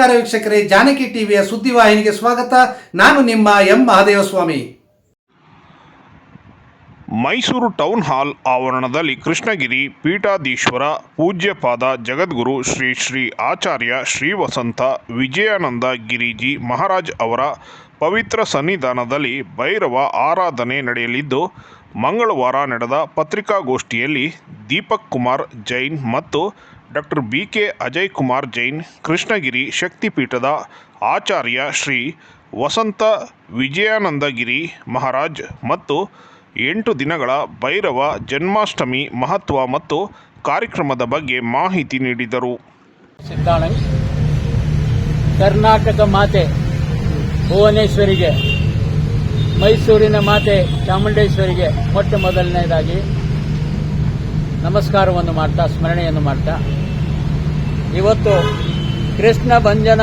ನಮಸ್ಕಾರ ವೀಕ್ಷಕರೇ, ಜಾನಕಿ ಟಿವಿಯ ಸುದ್ದಿವಾಹಿನಿಗೆ ಸ್ವಾಗತ. ನಾನು ನಿಮ್ಮ M Mahadevaswamy. Mysuru town hall ಆವರಣದಲ್ಲಿ ಕೃಷ್ಣಗಿರಿ, ಪೀಠಾಧೀಶ್ವರ, ಪೂಜ್ಯಪಾದ ಜಗದ್ಗುರು ಶ್ರೀ ಶ್ರೀ ಆಚಾರ್ಯ ಶ್ರೀ ವಸಂತ ವಿಜಯಾನಂದ ಗಿರಿಜಿ ಮಹಾರಾಜ್ ಅವರ ಪವಿತ್ರ ಸನ್ನಿಧಾನದಲ್ಲಿ ಭೈರವ ಆರಾಧನೆ ನಡೆಯಲಿದ್ದು, ಮಂಗಳವಾರ ನಡೆದ ಪತ್ರಿಕಾಗೋಷ್ಠಿಯಲ್ಲಿ ದೀಪಕ್ ಕುಮಾರ್ ಜೈನ್ ಮತ್ತು doctor B K Ajay Kumar Jain, Krishnagiri ಶಕ್ತಿಪೀಠದ ಆಚಾರ್ಯ ಶ್ರೀ ವಸಂತ ವಿಜಯಾನಂದಗಿರಿ ಮಹಾರಾಜ್ ಮತ್ತು ಎಂಟು ದಿನಗಳ ಭೈರವ ಜನ್ಮಾಷ್ಟಮಿ ಮಹತ್ವ ಮತ್ತು ಕಾರ್ಯಕ್ರಮದ ಬಗ್ಗೆ ಮಾಹಿತಿ ನೀಡಿದರು. ಕರ್ನಾಟಕ ಮಾತೆ ಭುವನೇಶ್ವರಿಗೆ, ಮೈಸೂರಿನ ಮಾತೆ ಚಾಮುಂಡೇಶ್ವರಿಗೆ ಮೊಟ್ಟ ಮೊದಲನೇದಾಗಿ ನಮಸ್ಕಾರವನ್ನು ಮಾಡ್ತಾ, ಸ್ಮರಣೆಯನ್ನು ಮಾಡ್ತಾ ಇವತ್ತು ಕೃಷ್ಣ ಭಂಜನ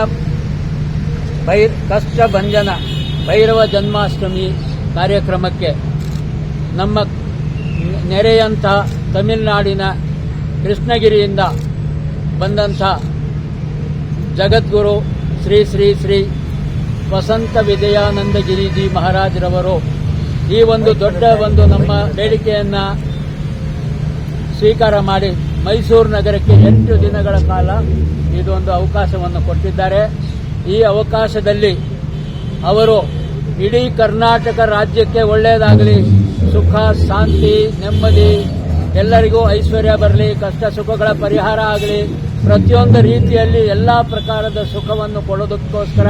ಭೈ, ಕಷ್ಟ ಭಂಜನ ಭೈರವ ಜನ್ಮಾಷ್ಟಮಿ ಕಾರ್ಯಕ್ರಮಕ್ಕೆ ನಮ್ಮ ನೆರೆಯಂಥ ತಮಿಳುನಾಡಿನ ಕೃಷ್ಣಗಿರಿಯಿಂದ ಬಂದಂಥ ಜಗದ್ಗುರು ಶ್ರೀ ಶ್ರೀ ಶ್ರೀ ವಸಂತ ವಿಜಯಾನಂದ ಗಿರಿಜಿ ಮಹಾರಾಜರವರು ಈ ಒಂದು ದೊಡ್ಡ ಒಂದು ನಮ್ಮ ಬೇಡಿಕೆಯನ್ನು ಸ್ವೀಕಾರ ಮಾಡಿ ಮೈಸೂರು ನಗರಕ್ಕೆ ಎಂಟು ದಿನಗಳ ಕಾಲ ಇದೊಂದು ಅವಕಾಶವನ್ನು ಕೊಟ್ಟಿದ್ದಾರೆ. ಈ ಅವಕಾಶದಲ್ಲಿ ಅವರು ಇಡೀ ಕರ್ನಾಟಕ ರಾಜ್ಯಕ್ಕೆ ಒಳ್ಳೆಯದಾಗಲಿ, ಸುಖ, ಶಾಂತಿ, ನೆಮ್ಮದಿ, ಎಲ್ಲರಿಗೂ ಐಶ್ವರ್ಯ ಬರಲಿ, ಕಷ್ಟ ಸುಖಗಳ ಪರಿಹಾರ ಆಗಲಿ, ಪ್ರತಿಯೊಂದು ರೀತಿಯಲ್ಲಿ ಎಲ್ಲ ಪ್ರಕಾರದ ಸುಖವನ್ನು ಕೊಡೋದಕ್ಕೋಸ್ಕರ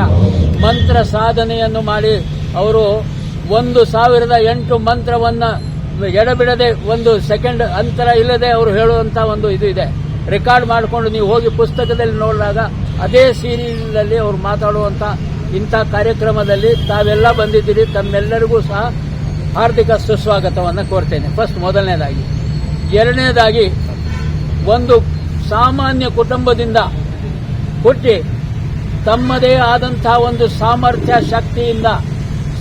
ಮಂತ್ರ ಸಾಧನೆಯನ್ನು ಮಾಡಿ ಅವರು ಒಂದು ಸಾವಿರದ ಎಂಟು ಮಂತ್ರವನ್ನು ಎಡಬಿಡದೆ ಒಂದು ಸೆಕೆಂಡ್ ಅಂತರ ಇಲ್ಲದೆ ಅವರು ಹೇಳುವಂತ ಒಂದು ಇದು ಇದೆ. ರೆಕಾರ್ಡ್ ಮಾಡಿಕೊಂಡು ನೀವು ಹೋಗಿ ಪುಸ್ತಕದಲ್ಲಿ ನೋಡಿದಾಗ ಅದೇ ಸೀರಿಯಲ್ನಲ್ಲಿ ಅವರು ಮಾತಾಡುವಂತ ಇಂಥ ಕಾರ್ಯಕ್ರಮದಲ್ಲಿ ತಾವೆಲ್ಲ ಬಂದಿದ್ದೀರಿ, ತಮ್ಮೆಲ್ಲರಿಗೂ ಸಹ ಹಾರ್ದಿಕ ಸುಸ್ವಾಗತವನ್ನು ಕೋರ್ತೇನೆ. ಫಸ್ಟ್ ಮೊದಲನೇದಾಗಿ. ಎರಡನೇದಾಗಿ, ಒಂದು ಸಾಮಾನ್ಯ ಕುಟುಂಬದಿಂದ ಹುಟ್ಟಿ ತಮ್ಮದೇ ಆದಂತಹ ಒಂದು ಸಾಮರ್ಥ್ಯ, ಶಕ್ತಿಯಿಂದ,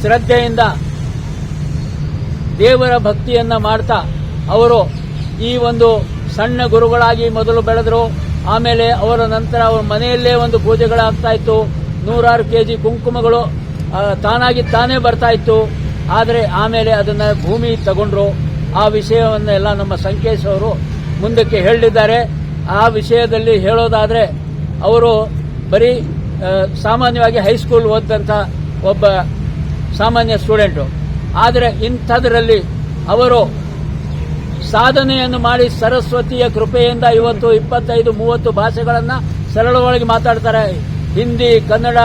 ಶ್ರದ್ಧೆಯಿಂದ ದೇವರ ಭಕ್ತಿಯನ್ನ ಮಾಡ್ತಾ ಅವರು ಈ ಒಂದು ಸಣ್ಣ ಗುರುಗಳಾಗಿ ಮೊದಲು ಬೆಳೆದರು. ಆಮೇಲೆ ಅವರ ನಂತರ ಅವರ ಮನೆಯಲ್ಲೇ ಒಂದು ಪೂಜೆಗಳಾಗ್ತಾ ಇತ್ತು. ನೂರಾರು ಕೆಜಿ ಕುಂಕುಮಗಳು ತಾನಾಗಿ ತಾನೇ ಬರ್ತಾ ಇತ್ತು. ಆದರೆ ಆಮೇಲೆ ಅದನ್ನ ಭೂಮಿ ತಗೊಂಡ್ರು. ಆ ವಿಷಯವನ್ನೆಲ್ಲ ನಮ್ಮ ಸಂಕೇಶ್ ಅವರು ಮುಂದಕ್ಕೆ ಹೇಳಿದ್ದಾರೆ. ಆ ವಿಷಯದಲ್ಲಿ ಹೇಳೋದಾದ್ರೆ ಅವರು ಬರೀ ಸಾಮಾನ್ಯವಾಗಿ ಹೈಸ್ಕೂಲ್ ಓದಂತ ಒಬ್ಬ ಸಾಮಾನ್ಯ ಸ್ಟೂಡೆಂಟು. ಆದರೆ ಇಂಥದ್ರಲ್ಲಿ ಅವರು ಸಾಧನೆಯನ್ನು ಮಾಡಿ ಸರಸ್ವತಿಯ ಕೃಪೆಯಿಂದ ಇವತ್ತು ಇಪ್ಪತ್ತೈದು, ಮೂವತ್ತು ಭಾಷೆಗಳನ್ನು ಸರಳವಾಗಿ ಮಾತಾಡ್ತಾರೆ. ಹಿಂದಿ, ಕನ್ನಡ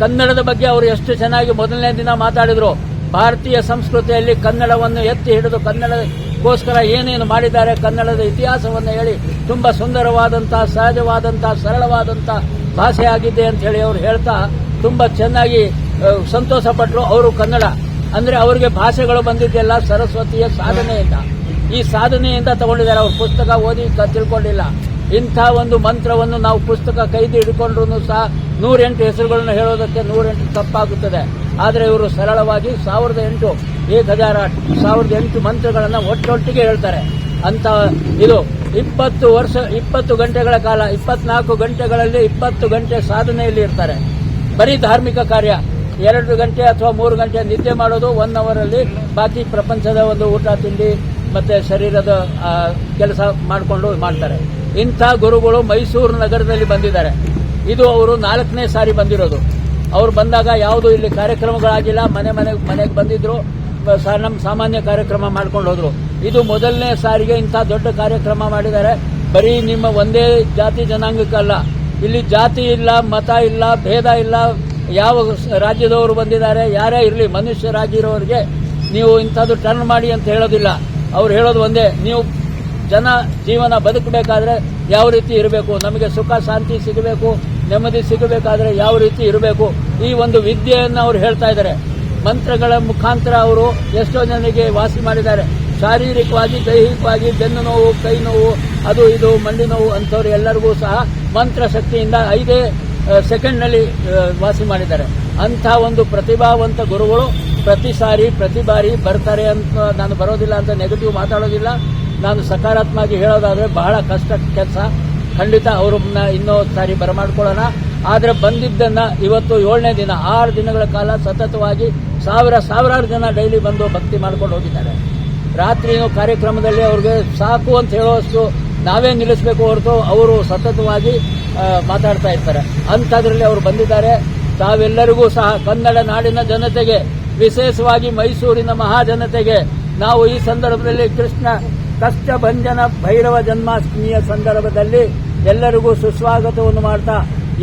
ಕನ್ನಡದ ಬಗ್ಗೆ ಅವರು ಎಷ್ಟು ಚೆನ್ನಾಗಿ ಮೊದಲನೇ ದಿನ ಮಾತಾಡಿದ್ರು. ಭಾರತೀಯ ಸಂಸ್ಕೃತಿಯಲ್ಲಿ ಕನ್ನಡವನ್ನು ಎತ್ತಿ ಹಿಡಿದು ಕನ್ನಡಕ್ಕೋಸ್ಕರ ಏನೇನು ಮಾಡಿದ್ದಾರೆ, ಕನ್ನಡದ ಇತಿಹಾಸವನ್ನು ಹೇಳಿ ತುಂಬಾ ಸುಂದರವಾದಂತಹ ಸಹಜವಾದಂತಹ ಸರಳವಾದಂತಹ ಭಾಷೆಯಾಗಿದೆ ಅಂತ ಹೇಳಿ ಅವರು ಹೇಳ್ತಾ ತುಂಬಾ ಚೆನ್ನಾಗಿ ಸಂತೋಷಪಟ್ಟರು ಸಂತೋಷ ಪಟ್ಟರು ಅವರು ಕನ್ನಡ. ಅಂದ್ರೆ ಅವರಿಗೆ ಭಾಷೆಗಳು ಬಂದಿದ್ದೆಲ್ಲ ಸರಸ್ವತಿಯ ಸಾಧನೆಯಿಂದ. ಈ ಸಾಧನೆಯಿಂದ ತಗೊಂಡಿದ್ದಾರೆ. ಅವ್ರ ಪುಸ್ತಕ ಓದಿ ತಿಳ್ಕೊಂಡಿಲ್ಲ. ಇಂಥ ಒಂದು ಮಂತ್ರವನ್ನು ನಾವು ಪುಸ್ತಕ ಕೈದು ಹಿಡ್ಕೊಂಡ್ರು ಸಹ ನೂರೆಂಟು ಹೆಸರುಗಳನ್ನು ಹೇಳೋದಕ್ಕೆ ನೂರೆಂಟು ತಪ್ಪಾಗುತ್ತದೆ. ಆದರೆ ಇವರು ಸರಳವಾಗಿ ಸಾವಿರದ ಎಂಟು ಏಕ್ ಹಜಾರ ಸಾವಿರದ ಎಂಟು ಮಂತ್ರಗಳನ್ನು ಒಟ್ಟೊಟ್ಟಿಗೆ ಹೇಳ್ತಾರೆ. ಅಂತ ಇದು ಇಪ್ಪತ್ತು ವರ್ಷ, ಇಪ್ಪತ್ತು ಗಂಟೆಗಳ ಕಾಲ, ಇಪ್ಪತ್ನಾಲ್ಕು ಗಂಟೆಗಳಲ್ಲಿ ಇಪ್ಪತ್ತು ಗಂಟೆ ಸಾಧನೆಯಲ್ಲಿ ಇರ್ತಾರೆ. ಬರೀ ಧಾರ್ಮಿಕ ಕಾರ್ಯ. ಎರಡು ಗಂಟೆ ಅಥವಾ ಮೂರು ಗಂಟೆ ನಿದ್ದೆ ಮಾಡೋದು ಒನ್ ಅವರ್ ಅಲ್ಲಿ ಬಾಕಿ ಪ್ರಪಂಚದ ಒಂದು ಊಟ, ತಿಂಡಿ ಮತ್ತೆ ಶರೀರದ ಕೆಲಸ ಮಾಡಿಕೊಂಡು ಮಾಡ್ತಾರೆ. ಇಂಥ ಗುರುಗಳು ಮೈಸೂರು ನಗರದಲ್ಲಿ ಬಂದಿದ್ದಾರೆ. ಇದು ಅವರು ನಾಲ್ಕನೇ ಸಾರಿ ಬಂದಿರೋದು. ಅವರು ಬಂದಾಗ ಯಾವುದು ಇಲ್ಲಿ ಕಾರ್ಯಕ್ರಮಗಳಾಗಿಲ್ಲ, ಮನೆ ಮನೆ ಮನೆಗೆ ಬಂದಿದ್ರು ನಮ್ಮ ಸಾಮಾನ್ಯ ಕಾರ್ಯಕ್ರಮ ಮಾಡ್ಕೊಂಡು ಹೋದ್ರು. ಇದು ಮೊದಲನೇ ಸಾರಿಗೆ ಇಂಥ ದೊಡ್ಡ ಕಾರ್ಯಕ್ರಮ ಮಾಡಿದ್ದಾರೆ. ಬರೀ ನಿಮ್ಮ ಒಂದೇ ಜಾತಿ ಜನಾಂಗಕ್ಕಲ್ಲ ಇಲ್ಲಿ ಜಾತಿ ಇಲ್ಲ, ಮತ ಇಲ್ಲ, ಭೇದ ಇಲ್ಲ ಯಾವ ರಾಜ್ಯದವರು ಬಂದಿದ್ದಾರೆ, ಯಾರೇ ಇರಲಿ, ಮನುಷ್ಯರಾಗಿರೋರಿಗೆ ನೀವು ಇಂಥದ್ದು ಟರ್ನ್ ಮಾಡಿ ಅಂತ ಹೇಳೋದಿಲ್ಲ. ಅವ್ರು ಹೇಳೋದು ಒಂದೇ, ನೀವು ಜನ ಜೀವನ ಬದುಕಬೇಕಾದ್ರೆ ಯಾವ ರೀತಿ ಇರಬೇಕು, ನಮಗೆ ಸುಖ, ಶಾಂತಿ ಸಿಗಬೇಕು, ನೆಮ್ಮದಿ ಸಿಗಬೇಕಾದ್ರೆ ಯಾವ ರೀತಿ ಇರಬೇಕು, ಈ ಒಂದು ವಿದ್ಯೆಯನ್ನು ಅವರು ಹೇಳ್ತಾ ಇದ್ದಾರೆ. ಮಂತ್ರಗಳ ಮುಖಾಂತರ ಅವರು ಎಷ್ಟೋ ಜನರಿಗೆ ವಾಸಿ ಮಾಡಿದ್ದಾರೆ. ಶಾರೀರಿಕವಾಗಿ, ದೈಹಿಕವಾಗಿ, ಬೆನ್ನು ನೋವು, ಕೈ ನೋವು, ಅದು ಇದು ಮಂಡಿ ನೋವು ಅಂಥವ್ರು ಎಲ್ಲರಿಗೂ ಸಹ ಮಂತ್ರ ಶಕ್ತಿಯಿಂದ ಐದೇ ಸೆಕೆಂಡ್ನಲ್ಲಿ ವಾಸಿ ಮಾಡಿದ್ದಾರೆ. ಅಂಥ ಒಂದು ಪ್ರತಿಭಾವಂತ ಗುರುಗಳು ಪ್ರತಿ ಸಾರಿ, ಪ್ರತಿ ಬಾರಿ ಬರ್ತಾರೆ ಅಂತ ನಾನು ಬರೋದಿಲ್ಲ ಅಂತ ನೆಗೆಟಿವ್ ಮಾತಾಡೋದಿಲ್ಲ. ನಾನು ಸಕಾರಾತ್ಮಕವಾಗಿ ಹೇಳೋದಾದರೆ ಬಹಳ ಕಷ್ಟ ಕೆಲಸ. ಖಂಡಿತ ಅವ್ರನ್ನ ಇನ್ನೂ ಸಾರಿ ಬರಮಾಡ್ಕೊಳ್ಳೋಣ. ಆದರೆ ಬಂದಿದ್ದನ್ನ ಇವತ್ತು ಏಳನೇ ದಿನ, ಆರು ದಿನಗಳ ಕಾಲ ಸತತವಾಗಿ ಸಾವಿರ, ಸಾವಿರಾರು ಜನ ಡೈಲಿ ಬಂದು ಭಕ್ತಿ ಮಾಡ್ಕೊಂಡು ಹೋಗಿದ್ದಾರೆ. ರಾತ್ರಿಯೂ ಕಾರ್ಯಕ್ರಮದಲ್ಲಿ ಅವ್ರಿಗೆ ಸಾಕು ಅಂತ ಹೇಳುವಷ್ಟು ನಾವೇ ನಿಲ್ಲಿಸಬೇಕು ಹೊರತು ಅವರು ಸತತವಾಗಿ ಮಾತಾಡ್ತಾ ಇರ್ತಾರೆ. ಅಂಥದ್ರಲ್ಲಿ ಅವರು ಬಂದಿದ್ದಾರೆ. ತಾವೆಲ್ಲರಿಗೂ ಸಹ ಕನ್ನಡ ನಾಡಿನ ಜನತೆಗೆ, ವಿಶೇಷವಾಗಿ ಮೈಸೂರಿನ ಮಹಾಜನತೆಗೆ, ನಾವು ಈ ಸಂದರ್ಭದಲ್ಲಿ ಕೃಷ್ಣ ಕಷ್ಟಭಂಜನ ಭೈರವ ಜನ್ಮಾಷ್ಟಮಿಯ ಸಂದರ್ಭದಲ್ಲಿ ಎಲ್ಲರಿಗೂ ಸುಸ್ವಾಗತವನ್ನು ಮಾಡ್ತಾ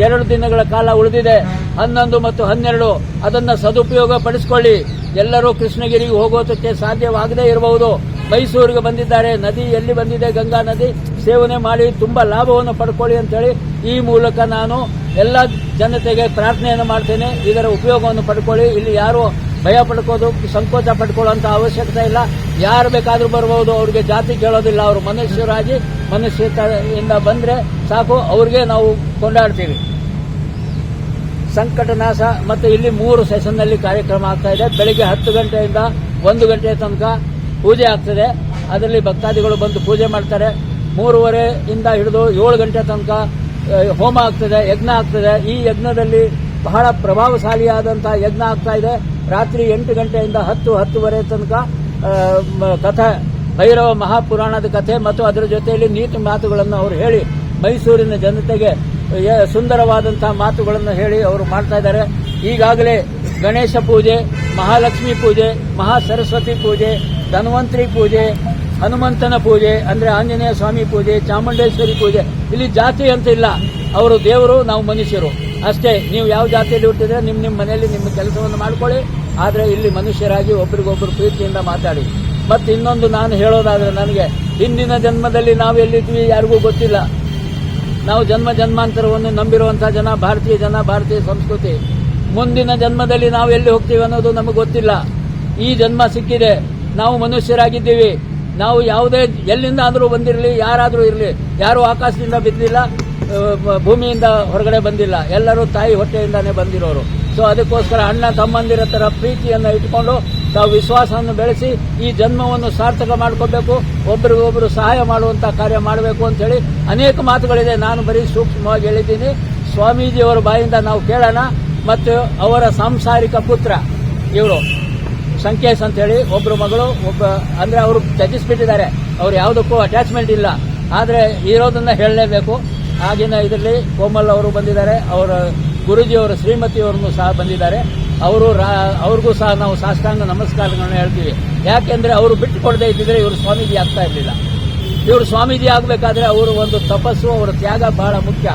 ಎರಡು ದಿನಗಳ ಕಾಲ ಉಳಿದಿದೆ. ಹನ್ನೊಂದು ಮತ್ತು ಹನ್ನೆರಡು, ಅದನ್ನು ಸದುಪಯೋಗ ಪಡಿಸಿಕೊಳ್ಳಿ ಎಲ್ಲರೂ ಕೃಷ್ಣಗಿರಿಗೆ ಹೋಗೋದಕ್ಕೆ ಸಾಧ್ಯವಾಗದೇ ಇರಬಹುದು. ಮೈಸೂರಿಗೆ ಬಂದಿದ್ದಾರೆ. ನದಿ ಎಲ್ಲಿ ಬಂದಿದೆ? ಗಂಗಾ ನದಿ ಸೇವನೆ ಮಾಡಿ ತುಂಬಾ ಲಾಭವನ್ನು ಪಡ್ಕೊಳ್ಳಿ ಅಂತೇಳಿ ಈ ಮೂಲಕ ನಾನು ಎಲ್ಲ ಜನತೆಗೆ ಪ್ರಾರ್ಥನೆಯನ್ನು ಮಾಡ್ತೇನೆ. ಇದರ ಉಪಯೋಗವನ್ನು ಪಡ್ಕೊಳ್ಳಿ. ಇಲ್ಲಿ ಯಾರು ಭಯ ಪಡ್ಕೋದು ಸಂಕೋಚ ಪಡ್ಕೊಳ್ಳುವಂತ ಅವಶ್ಯಕತೆ ಇಲ್ಲ. ಯಾರು ಬೇಕಾದರೂ ಬರಬಹುದು ಅವ್ರಿಗೆ ಜಾತಿ ಕೇಳೋದಿಲ್ಲ. ಅವರು ಮನುಷ್ಯರಾಗಿ ಮನುಷ್ಯತೆಯಿಂದ ಬಂದ್ರೆ ಸಾಕು. ಅವ್ರಿಗೆ ನಾವು ಕೊಂಡಾಡ್ತೀವಿ. ಸಂಕಟ ನಾಶ. ಮತ್ತು ಇಲ್ಲಿ ಮೂರು ಸೆಷನ್ನಲ್ಲಿ ಕಾರ್ಯಕ್ರಮ ಆಗ್ತಾ ಇದೆ. ಬೆಳಿಗ್ಗೆ ಹತ್ತು ಗಂಟೆಯಿಂದ ಒಂದು ಗಂಟೆ ತನಕ ಪೂಜೆ ಆಗ್ತದೆ. ಅದರಲ್ಲಿ ಭಕ್ತಾದಿಗಳು ಬಂದು ಪೂಜೆ ಮಾಡ್ತಾರೆ. ಮೂರುವರೆ ಇಂದ ಹಿಡಿದು ಏಳು ಗಂಟೆ ತನಕ ಹೋಮ ಆಗ್ತದೆ, ಯಜ್ಞ ಆಗ್ತದೆ. ಈ ಯಜ್ಞದಲ್ಲಿ ಬಹಳ ಪ್ರಭಾವಶಾಲಿಯಾದಂತಹ ಯಜ್ಞ ಆಗ್ತಾ ಇದೆ. ರಾತ್ರಿ ಎಂಟು ಗಂಟೆಯಿಂದ ಹತ್ತು, ಹತ್ತುವರೆ ತನಕ ಕಥೆ, ಭೈರವ ಮಹಾಪುರಾಣದ ಕಥೆ ಮತ್ತು ಅದರ ಜೊತೆಯಲ್ಲಿ ನೀತಿ ಮಾತುಗಳನ್ನು ಅವರು ಹೇಳಿ ಮೈಸೂರಿನ ಜನತೆಗೆ ಸುಂದರವಾದಂತಹ ಮಾತುಗಳನ್ನು ಹೇಳಿ ಅವರು ಮಾಡ್ತಾ ಇದ್ದಾರೆ. ಈಗಾಗಲೇ ಗಣೇಶ ಪೂಜೆ, ಮಹಾಲಕ್ಷ್ಮಿ ಪೂಜೆ ಮಹಾ ಸರಸ್ವತಿ ಪೂಜೆ, ಧನ್ವಂತರಿ ಪೂಜೆ ಹನುಮಂತನ ಪೂಜೆ, ಅಂದ್ರೆ ಆಂಜನೇಯ ಸ್ವಾಮಿ ಪೂಜೆ, ಚಾಮುಂಡೇಶ್ವರಿ ಪೂಜೆ, ಇಲ್ಲಿ ಜಾತಿ ಅಂತ ಇಲ್ಲ. ಅವರು ದೇವರು, ನಾವು ಮನುಷ್ಯರು. ಅಷ್ಟೇ, ನೀವು ಯಾವ ಜಾತಿಯಲ್ಲಿ ಹುಟ್ಟಿದ್ರೆ ನಿಮ್ಮ ನಿಮ್ಮ ಮನೆಯಲ್ಲಿ ನಿಮ್ಮ ಕೆಲಸವನ್ನು ಮಾಡ್ಕೊಳ್ಳಿ. ಆದರೆ ಇಲ್ಲಿ ಮನುಷ್ಯರಾಗಿ ಒಬ್ರಿಗೊಬ್ರು ಪ್ರೀತಿಯಿಂದ ಮಾತಾಡಿ. ಮತ್ತೆ ಇನ್ನೊಂದು ನಾನು ಹೇಳೋದಾದ್ರೆ ನನಗೆ, ಹಿಂದಿನ ಜನ್ಮದಲ್ಲಿ ನಾವು ಎಲ್ಲಿದ್ವಿ ಯಾರಿಗೂ ಗೊತ್ತಿಲ್ಲ. ನಾವು ಜನ್ಮ ಜನ್ಮಾಂತರವನ್ನು ನಂಬಿರುವಂತಹ ಜನ, ಭಾರತೀಯ ಜನ, ಭಾರತೀಯ ಸಂಸ್ಕೃತಿ. ಮುಂದಿನ ಜನ್ಮದಲ್ಲಿ ನಾವು ಎಲ್ಲಿ ಹೋಗ್ತೀವಿ ಅನ್ನೋದು ನಮಗೆ ಗೊತ್ತಿಲ್ಲ. ಈ ಜನ್ಮ ಸಿಕ್ಕಿದೆ. ನಾವು ಮನುಷ್ಯರಾಗಿದ್ದೀವಿ. ನಾವು ಯಾವುದೇ ಎಲ್ಲಿಂದ ಆದರೂ ಬಂದಿರಲಿ, ಯಾರಾದರೂ ಇರಲಿ, ಯಾರು ಆಕಾಶದಿಂದ ಬಿದ್ದಿಲ್ಲ ಭೂಮಿಯಿಂದ ಹೊರಗಡೆ ಬಂದಿಲ್ಲ. ಎಲ್ಲರೂ ತಾಯಿ ಹೊಟ್ಟೆಯಿಂದಾನೇ ಬಂದಿರೋರು. ಸೊ ಅದಕ್ಕೋಸ್ಕರ ಅಣ್ಣ, ತಮ್ಮಂದಿರ ಥರ ಪ್ರೀತಿಯನ್ನು ಇಟ್ಕೊಂಡು ತಾವು ವಿಶ್ವಾಸವನ್ನು ಬೆಳೆಸಿ ಈ ಜನ್ಮವನ್ನು ಸಾರ್ಥಕ ಮಾಡ್ಕೋಬೇಕು ಒಬ್ಬರಿಗೊಬ್ಬರು ಸಹಾಯ ಮಾಡುವಂಥ ಕಾರ್ಯ ಮಾಡಬೇಕು ಅಂತ ಹೇಳಿ ಅನೇಕ ಮಾತುಗಳಿದೆ. ನಾನು ಬರೀ ಸೂಕ್ಷ್ಮವಾಗಿ ಹೇಳಿದ್ದೀನಿ. ಸ್ವಾಮೀಜಿಯವರ ಬಾಯಿಂದ ನಾವು ಕೇಳೋಣ. ಮತ್ತು ಅವರ ಸಾಂಸಾರಿಕ ಪುತ್ರ ಇವರು ಸಂಕೇಶ್ ಅಂತ ಹೇಳಿ ಒಬ್ರು ಮಗಳು, ಒಬ್ಬ, ಅಂದ್ರೆ ಅವರು ತ್ಯಜಿಸ್ಬಿಟ್ಟಿದ್ದಾರೆ. ಅವ್ರು ಯಾವುದಕ್ಕೂ ಅಟ್ಯಾಚ್ಮೆಂಟ್ ಇಲ್ಲ. ಆದ್ರೆ ಇರೋದನ್ನ ಹೇಳಲೇಬೇಕು. ಆಗಿನ ಇದರಲ್ಲಿ ಕೋಮಲ್ ಅವರು ಬಂದಿದ್ದಾರೆ. ಅವರ ಗುರುಜಿಯವರು ಶ್ರೀಮತಿಯವರನ್ನು ಸಹ ಬಂದಿದ್ದಾರೆ. ಅವರು ಅವ್ರಿಗೂ ಸಹ ನಾವು ಸಾಷ್ಟಾಂಗ ನಮಸ್ಕಾರಗಳನ್ನ ಹೇಳ್ತೀವಿ. ಯಾಕೆಂದ್ರೆ ಅವರು ಬಿಟ್ಟು ಕೊಡದೇ ಇದ್ದಿದ್ರೆ ಇವರು ಸ್ವಾಮೀಜಿ ಆಗ್ತಾ ಇರಲಿಲ್ಲ. ಇವರು ಸ್ವಾಮೀಜಿ ಆಗಬೇಕಾದ್ರೆ ಅವರು ಒಂದು ತಪಸ್ಸು, ಅವರ ತ್ಯಾಗ ಬಹಳ ಮುಖ್ಯ.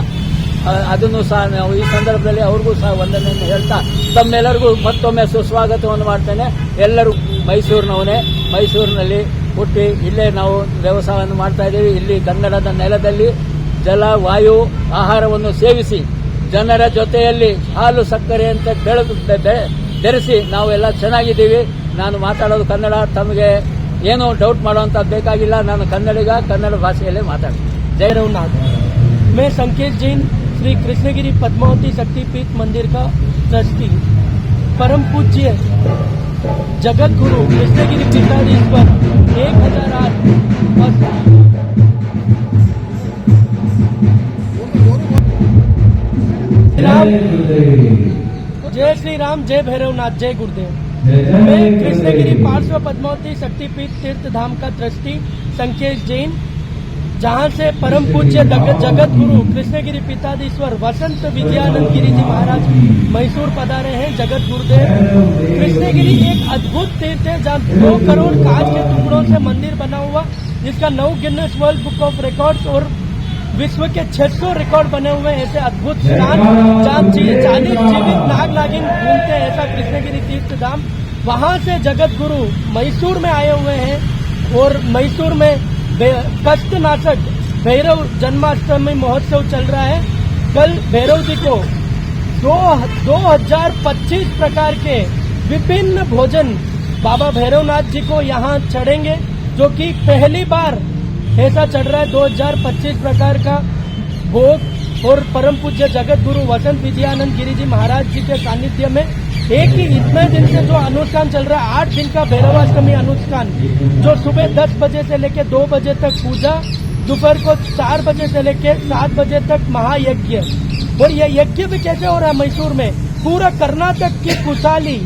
ಅದನ್ನು ಸಹ ನಾವು ಈ ಸಂದರ್ಭದಲ್ಲಿ ಅವ್ರಿಗೂ ಸಹ ವಂದನೆಯನ್ನು ಹೇಳ್ತಾ ತಮ್ಮೆಲ್ಲರಿಗೂ ಮತ್ತೊಮ್ಮೆ ಸುಸ್ವಾಗತವನ್ನು ಮಾಡ್ತೇನೆ ಎಲ್ಲರೂ ಮೈಸೂರಿನವನೇ ಮೈಸೂರಿನಲ್ಲಿ ಹುಟ್ಟಿ ಇಲ್ಲೇ ನಾವು ವ್ಯವಸಾಯವನ್ನು ಮಾಡ್ತಾ ಇದ್ದೀವಿ ಇಲ್ಲಿ ಕನ್ನಡದ ನೆಲದಲ್ಲಿ ಜಲ ವಾಯು ಆಹಾರವನ್ನು ಸೇವಿಸಿ ಜನರ ಜೊತೆಯಲ್ಲಿ ಹಾಲು ಸಕ್ಕರೆ ಅಂತ ಬೆಳೆದು ಬೆ- ಬೆ- ಬೆರೆಸಿ ನಾವೆಲ್ಲ ಚೆನ್ನಾಗಿದ್ದೀವಿ ನಾನು ಮಾತಾಡೋದು ಕನ್ನಡ ತಮಗೆ ಏನೂ ಡೌಟ್ ಮಾಡುವಂಥದ್ದು ಬೇಕಾಗಿಲ್ಲ ನಾನು ಕನ್ನಡಿಗ ಕನ್ನಡ ಭಾಷೆಯಲ್ಲೇ ಮಾತಾಡ್ತೀನಿ ಜೈ रघुनाथ मैं संकेत जैन श्री कृष्णगिरी पद्मावती शक्तिपीठ मंदिर का ट्रस्टी, परम पूज्य जगत गुरु कृष्णगिरी पीठाधीश्वर एक हज़ार आठ जय श्री राम, जय भैरवनाथ, जय गुरुदेव। मैं कृष्णगिरी पार्श्व पद्मावती शक्तिपीठ तीर्थ धाम का ट्रस्टी संकेश जैन जहाँ से परम पूज्य जगत गुरु कृष्णगिरी पिताधीश्वर वसंत विजयानंद गिरी जी महाराज मैसूर पधारे हैं, जगत गुरुदेव। कृष्णगिरी एक अद्भुत तीर्थ है, जहाँ दो करोड़ कांच के टुकड़ों से मंदिर बना हुआ, जिसका नौ Guinness world book of records और विश्व के 600 रिकॉर्ड बने हुए हैं। ऐसे अद्भुत स्थान, जहाँ चालीस जीवित नाग नागिन घूमते हैं, ऐसा कृष्णगिरी तीर्थ धाम। वहाँ से जगत गुरु मैसूर में आए हुए हैं और मैसूर में बे- कष्टनाशक भैरव जन्माष्टमी महोत्सव चल रहा है। कल भैरव जी को दो दो हज़ार पच्चीस प्रकार के विभिन्न भोजन बाबा भैरवनाथ जी को यहाँ चढ़ेंगे, जो कि पहली बार ऐसा चढ़ रहा है 2025 प्रकार का भोग और परम पूज्य जगत गुरु वसंत विजयानंद गिरी जी महाराज जी के सानिध्य में। एक ही इतने दिन से जो अनुष्ठान चल रहा है, आठ दिन का भैरवाष्टमी अनुष्ठान जो सुबह दस बजे से लेकर दो बजे तक पूजा, दोपहर को चार बजे से लेकर सात बजे तक महायज्ञ। और यह यज्ञ भी कैसे हो रहा है मैसूर में? पूरा कर्नाटक की खुशहाली,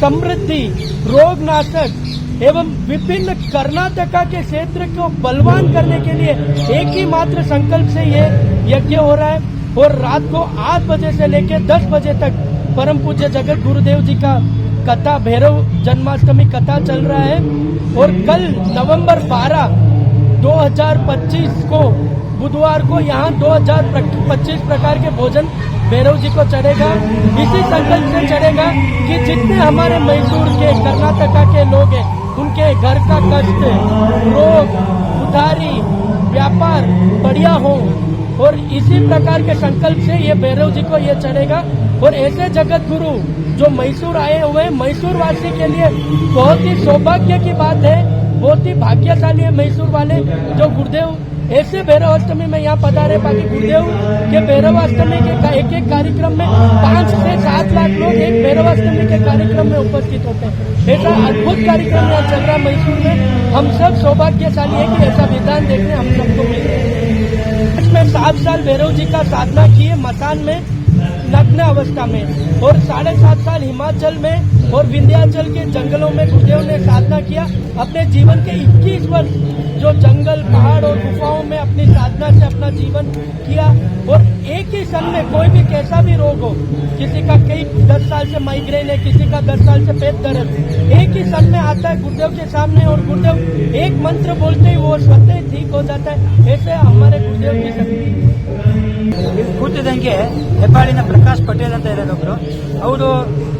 समृद्धि रोग नाशक एवं विभिन्न कर्नाटका के क्षेत्र को बलवान करने के लिए एक ही मात्र संकल्प से ये यज्ञ हो रहा है। और रात को आठ बजे से लेकर दस बजे तक परम पूज्य जगत गुरुदेव जी का कथा, भैरव जन्माष्टमी कथा चल रहा है। और कल नवंबर 12 2025 को, बुधवार को यहाँ 2025 प्रकार के भोजन भैरव जी को चढ़ेगा। इसी संकल्प से चढ़ेगा कि जितने हमारे मैसूर के, कर्नाटका के लोग हैं, उनके घर का कष्ट, रोग, उधारी, व्यापार बढ़िया हो और इसी प्रकार के संकल्प से ये भैरव जी को ये चढ़ेगा और ऐसे जगत गुरु जो मैसूर आए हुए मैसूर वासी के लिए बहुत ही सौभाग्य की बात है, बहुत ही भाग्यशाली है मैसूर वाले जो गुरुदेव, ऐसे भैरव अष्टमी में यहाँ पधारे, बाकी गुरुदेव के भैरव अष्टमी के एक एक कार्यक्रम में पाँच से सात लाख लोग एक भैरव अष्टमी के कार्यक्रम में उपस्थित होते हैं। ऐसा अद्भुत कार्यक्रम यहाँ चल रहा मैसूर में। हम सब सौभाग्यशाली है कि ऐसा विधान देखने हम सबको मिल इसमें सात साल भैरव जी का साधना किए मकान में, नग्न अवस्था में। और साढ़े सात साल हिमाचल में और विंध्याचल के जंगलों में गुरुदेव ने साधना किया। अपने जीवन के 21 वर्ष जो जंगल पहाड़ और गुफाओं में अपनी साधना से अपना जीवन किया और एक ही सन में कोई भी कैसा भी रोग हो किसी का कई दस साल से माइग्रेन है किसी का दस साल से पेट दर्द एक ही सन में आता है गुरुदेव के सामने और गुरुदेव एक मंत्र बोलते ही वो स्वतः ही ठीक हो जाता है ऐसे हमारे गुरुदेव की शक्ति ಇಲ್ಲಿ ಕೂತಿದಂಗೆ ಹೆಬ್ಬಾಳಿನ ಪ್ರಕಾಶ್ ಪಟೇಲ್ ಅಂತ ಇದ್ದಾರೆ ಒಬ್ರು ಅವರು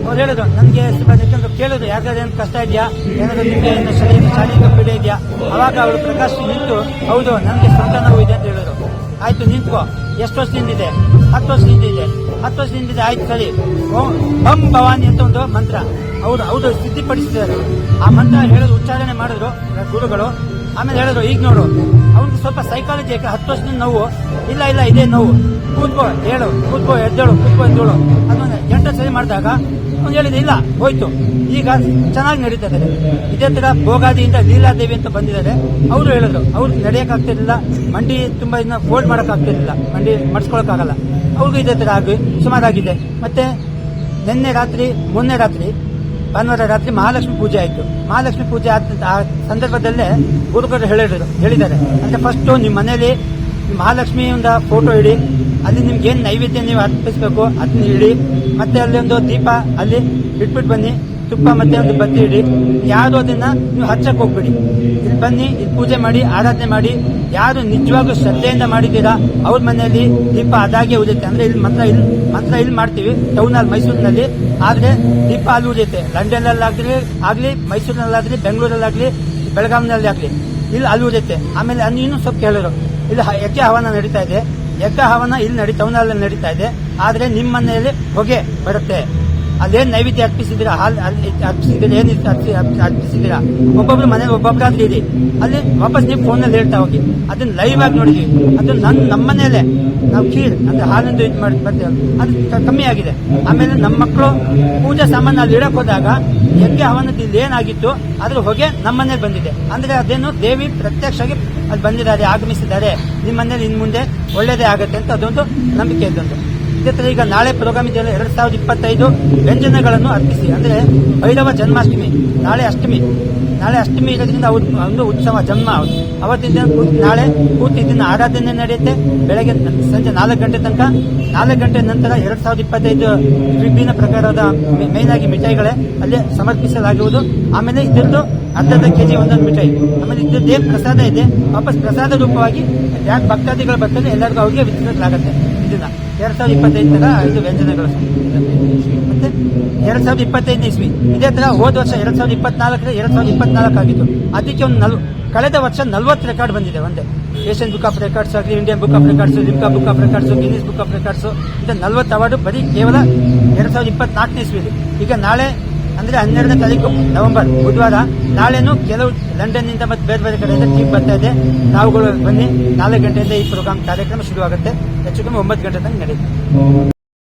ಅವ್ರು ಹೇಳಿದ್ರು ನನಗೆ ಸ್ವಲ್ಪ ಯಾಕಂದ್ರೆ ಕೇಳಿದ್ರು ಯಾವ್ದಾದ್ರು ಏನು ಕಷ್ಟ ಇದೆಯಾ ಏನಾದ್ರು ನಿಮಗೆ ಏನು ಶರೀರ ಶಾರೀರಿಕ ಪೀಡೆ ಇದೆಯಾ ಅವಾಗ ಅವರು ಪ್ರಕಾಶ್ ನಿಂತು, ಹೌದು ನನಗೆ ಸ್ವಂತ ನೋವು ಇದೆ ಅಂತ ಹೇಳಿದ್ರು. ಆಯ್ತು, ನಿಂತ್ಕೋ. ಎಷ್ಟು ವರ್ಷ ನಿಂತಿದೆ ಹತ್ತು ವರ್ಷ ನಿಂತಿದೆ ಹತ್ತು ವರ್ಷ ನಿಂತಿದೆ ಆಯ್ತು, ಸರಿ. ಬಂ ಭವಾನಿ ಅಂತ ಒಂದು ಮಂತ್ರ. ಅವರು ಹೌದು, ಸಿದ್ಧಿಪಡಿಸಿದ್ದಾರೆ. ಆ ಮಂತ್ರ ಹೇಳಿದ್ರು, ಉಚ್ಚಾರಣೆ ಮಾಡಿದ್ರು ಗುರುಗಳು. ಆಮೇಲೆ ಹೇಳಿದ್ರು, ಈಗ ನೋಡು, ಅವ್ನಿಗೆ ಸ್ವಲ್ಪ ಸೈಕಾಲಜಿ ಹತ್ತು ವರ್ಷದಿಂದ ನೋವು. ಇಲ್ಲ ಇಲ್ಲ, ಇದೇ ನೋವು. ಕೂತ್ಕೋ, ಹೇಳು, ಕೂತ್ಕೋ, ಎದ್ದೇಳು ಕೂತ್ಕೋ, ಎದ್ದೇಳು. ಅದೊಂದು ಎಂಟು ಸರಿ ಮಾಡಿದಾಗ ಅವ್ನು ಹೇಳಿದ, ಇಲ್ಲ, ಹೋಯ್ತು. ಈಗ ಚೆನ್ನಾಗಿ ನಡೀತಾ ಇದೆ ತರ ಭೋಗಾದಿಯಿಂದ ಲೀಲಾದೇವಿ ಅಂತ ಬಂದಿದ್ದಾರೆ. ಅವರು ಹೇಳಿದ್ರು, ಅವ್ರು ನಡೆಯಕ್ಕಾಗ್ತಿರ್ಲಿಲ್ಲ ಮಂಡಿ ತುಂಬಾ ಇದನ್ನ ಫೋಲ್ಡ್ ಮಾಡೋಕ್ಕಾಗ್ತಿರ್ಲಿಲ್ಲ ಮಂಡಿ ಮಡ್ಸ್ಕೊಳಕ್ಕಾಗಲ್ಲ. ಅವ್ರಿಗೂ ಇದೇ ತರ ಆಗಿ, ಸುಮಾರಾಗಿದೆ. ಮತ್ತೆ ನಿನ್ನೆ ರಾತ್ರಿ, ಮೊನ್ನೆ ರಾತ್ರಿ, ಭಾನುವಾರ ರಾತ್ರಿ ಮಹಾಲಕ್ಷ್ಮಿ ಪೂಜೆ ಆಯಿತು. ಮಹಾಲಕ್ಷ್ಮಿ ಪೂಜೆ ಆದ ಆ ಸಂದರ್ಭದಲ್ಲೇ ಗುರುಗಳು ಹೇಳಿದ್ರು, ಹೇಳಿದ್ದಾರೆ. ಅಂದ್ರೆ ಫಸ್ಟ್ ನಿಮ್ಮ ಮನೇಲಿ ಮಹಾಲಕ್ಷ್ಮಿಯಿಂದ ಫೋಟೋ ಇಡಿ, ಅಲ್ಲಿ ನಿಮ್ಗೆ ಏನು ನೈವೇದ್ಯ ನೀವು ಅರ್ಪಿಸಬೇಕು ಅದನ್ನ ಇಡಿ ಮತ್ತೆ ಅಲ್ಲಿ ಒಂದು ದೀಪ ಅಲ್ಲಿ ಇಟ್ಬಿಟ್ಟು ಬನ್ನಿ. ತುಪ್ಪ ಮತ್ತೆ ಒಂದು ಬತ್ತಿ ಇಡಿ. ಯಾರು ಅದನ್ನ ನೀವು ಹಚ್ಚಕ್ ಹೋಗ್ಬಿಡಿ. ಇಲ್ಲಿ ಬನ್ನಿ, ಇಲ್ಲಿ ಪೂಜೆ ಮಾಡಿ, ಆರಾಧನೆ ಮಾಡಿ. ಯಾರು ನಿಜವಾಗ್ಲೂ ಶ್ರದ್ಧೆಯಿಂದ ಮಾಡಿದ್ದೀರಾ, ಅವ್ರ ಮನೆಯಲ್ಲಿ ದೀಪ ಅದಾಗೆ ಉಳಿಯುತ್ತೆ. ಅಂದ್ರೆ ಇಲ್ಲಿ ಮಂತ್ರ ಇಲ್ಲಿ ಮಂತ್ರ ಇಲ್ಲಿ ಮಾಡ್ತೀವಿ ಟೌನ್ ಅಲ್ಲಿ ಮೈಸೂರಿನಲ್ಲಿ. ಆದ್ರೆ ದೀಪ ಅಲ್ಲಿ ಉಳಿಯುತ್ತೆ. ಅಲ್ಲಿ ಆಗ್ಲಿ, ಮೈಸೂರಿನಲ್ಲಾಗ್ಲಿ, ಬೆಂಗಳೂರಲ್ಲಾಗ್ಲಿ ಬೆಳಗಾವಿನಲ್ಲಿ ಆಗ್ಲಿ. ಇಲ್ಲಿ ಅಲ್ಲಿ ಉಳಿಯುತ್ತೆ. ಆಮೇಲೆ ಅಲ್ಲಿ ಇನ್ನೂ ಸ್ವಲ್ಪ ಕೇಳಿದ್ರು ಇಲ್ಲಿ ಹೆಚ್ಚೆ ಹವನ ನಡೀತಾ ಇದೆ. ಯಜ್ಞ ಹವನ ಇಲ್ಲಿ ನಡಿ ಟೌನಲ್ಲಿ ನಡೀತಾ ಇದೆ. ಆದ್ರೆ ನಿಮ್ಮ ಮನೆಯಲ್ಲಿ ಹೊಗೆ ಬರುತ್ತೆ. ಅಲ್ಲೇನ್ ನೈವೇದ್ಯ ಅರ್ಪಿಸಿದ್ದೀರಾ? ಹಾಲ್ ಅಲ್ಲಿ ಅರ್ಪಿಸಿದ್ದೀರಾ ಏನ್ ಅರ್ಪಿ- ಅರ್ಪಿ- ಅರ್ಪಿಸಿದ್ದೀರಾ? ಒಬ್ಬೊಬ್ರು ಮನೇಲಿ ಒಬ್ಬೊಬ್ಬರಾದ್ರೂ ಇರಿ. ಅಲ್ಲಿ ವಾಪಸ್ ನೀವು ಫೋನಲ್ಲಿ ಹೇಳ್ತಾ ಹೋಗಿ. ಅದನ್ನ ಲೈವ್ ಆಗಿ ನೋಡಿ ಅದು ನಮ್ಮ ಮನೆಯಲ್ಲೇ. ನಾವು ಖೀರ್, ಅಂದ್ರೆ ಹಾಲಿಂದು ಇದು ಮಾಡಿ ಬರ್ತೇವೆ ಅದು ಕಮ್ಮಿ ಆಗಿದೆ. ಆಮೇಲೆ ನಮ್ಮ ಮಕ್ಕಳು ಪೂಜಾ ಸಾಮಾನು ಅಲ್ಲಿ ಇಡಕ್ ಹೋದಾಗ ಯಜ್ಞ ಹವನದ ಇಲ್ಲಿ ಏನಾಗಿತ್ತು? ಅದ್ರ ಹೊಗೆ ನಮ್ಮ ಮನೇಲಿ ಬಂದಿದೆ. ಅಂದ್ರೆ ಅದೇನು ದೇವಿ ಪ್ರತ್ಯಕ್ಷವಾಗಿ ಅಲ್ಲಿ ಬಂದಿದ್ದಾರೆ ಆಗಮಿಸಿದ್ದಾರೆ ನಿಮ್ಮ ಮನೇಲಿ ಇನ್ ಮುಂದೆ ಒಳ್ಳೇದೇ ಆಗುತ್ತೆ ಅಂತ ಅದೊಂದು ನಂಬಿಕೆ ಇದ್ದೊಂದು ತರ ಈಗ ನಾಳೆ ಪ್ರೋಗ್ರಾಮ್ ಇದೆಯಲ್ಲ ಎರಡ್ ಸಾವಿರದ ಇಪ್ಪತ್ತೈದು ವ್ಯಂಜನಗಳನ್ನು ಅರ್ಪಿಸಿ. ಅಂದ್ರೆ ಭೈರವ ಜನ್ಮಾಷ್ಟಮಿ, ನಾಳೆ ಅಷ್ಟಮಿ. ನಾಳೆ ಅಷ್ಟಮಿ ಇರೋದ್ರಿಂದ ಒಂದು ಉತ್ಸವ, ಜನ್ಮ. ಅವತ್ತಿನ ದಿನ ನಾಳೆ ಪೂರ್ತಿ ದಿನ ಆರಾಧನೆ ನಡೆಯುತ್ತೆ. ಬೆಳಗ್ಗೆ ಸಂಜೆ ನಾಲ್ಕು ಗಂಟೆ ತನಕ. ನಾಲ್ಕು ಗಂಟೆ ನಂತರ ಎರಡ್ ಸಾವಿರದ ಇಪ್ಪತ್ತೈದು ವಿಭಿನ್ನ ಪ್ರಕಾರದ ಮೇನ್ ಆಗಿ ಮಿಠಾಯಿಗಳೇ ಅಲ್ಲಿ ಸಮರ್ಪಿಸಲಾಗುವುದು. ಆಮೇಲೆ ಇದರದ್ದು ಅರ್ಧರ್ಧ ಕೆಜಿ ಒಂದೊಂದು ಮಿಠಾಯಿ. ಆಮೇಲೆ ಇದ್ರದ್ದು ಏನು ಪ್ರಸಾದ ಇದೆ? ವಾಪಸ್ ಪ್ರಸಾದ ರೂಪವಾಗಿ ಯಾಕೆ ಭಕ್ತಾದಿಗಳು ಬರ್ತಾರೆ? ಎಲ್ಲರಿಗೂ ಅವ್ರಿಗೆ ವಿತರಿಸಲಾಗುತ್ತೆ ಎರಡ್ ಸಾವಿರದ ಇಪ್ಪತ್ತೈದು ತರ ಇದು ವ್ಯಂಜನಗಳು ಮತ್ತೆ ಎರಡ್ ಸಾವಿರದ ಇಪ್ಪತ್ತೈದನೇ ಇಸ್ವಿ. ಇದೇ ತರ ಹೋದ ವರ್ಷ ಎರಡ್ ಸಾವಿರದ ಇಪ್ಪತ್ನಾಲ್ಕರ ಎರಡ್ ಸಾವಿರದ ಇಪ್ಪತ್ನಾಲ್ಕು ಆಗಿತ್ತು. ಅದಕ್ಕೆ ಒಂದು ನಲ್ ಕಳೆದ ವರ್ಷ ನಲ್ವತ್ತು ರೆಕಾರ್ಡ್ ಬಂದಿದೆ ಒಂದೇ. ಏಷ್ಯನ್ ಬುಕ್ ಆಫ್ ರೆಕಾರ್ಡ್ಸ್ ಆಗಲಿ, Indian book of records, Limca book of records, Guinness book of records ಇದು ನಲ್ವತ್ತು ಅವಾರ್ಡು ಬರೀ ಕೇವಲ ಎರಡ್ ಸಾವಿರದ ಇಪ್ಪತ್ನಾಲ್ಕನೇ ಇಸ್ವಿಲಿ. ಈಗ ನಾಳೆ ಅಂದ್ರೆ ಹನ್ನೆರಡನೇ ತಾರೀಕು ನವೆಂಬರ್, ಬುಧವಾರ. ನಾಳೆನು ಕೆಲವು ಲಂಡನ್ನಿಂದ ಮತ್ತೆ ಬೇರೆ ಬೇರೆ ಕಡೆಯಿಂದ ಟೀಮ್ ಬರ್ತಾ ಇದೆ. ನಾವುಗಳು ಬನ್ನಿ. ನಾಲ್ಕು ಗಂಟೆಯಿಂದ ಈ ಪ್ರೋಗ್ರಾಮ್ ಕಾರ್ಯಕ್ರಮ ಶುರುವಾಗುತ್ತೆ. ಹೆಚ್ಚು ಕಮ್ಮಿ ಒಂಬತ್ತು ಗಂಟೆ ತನಕ ನಡೆಯುತ್ತೆ.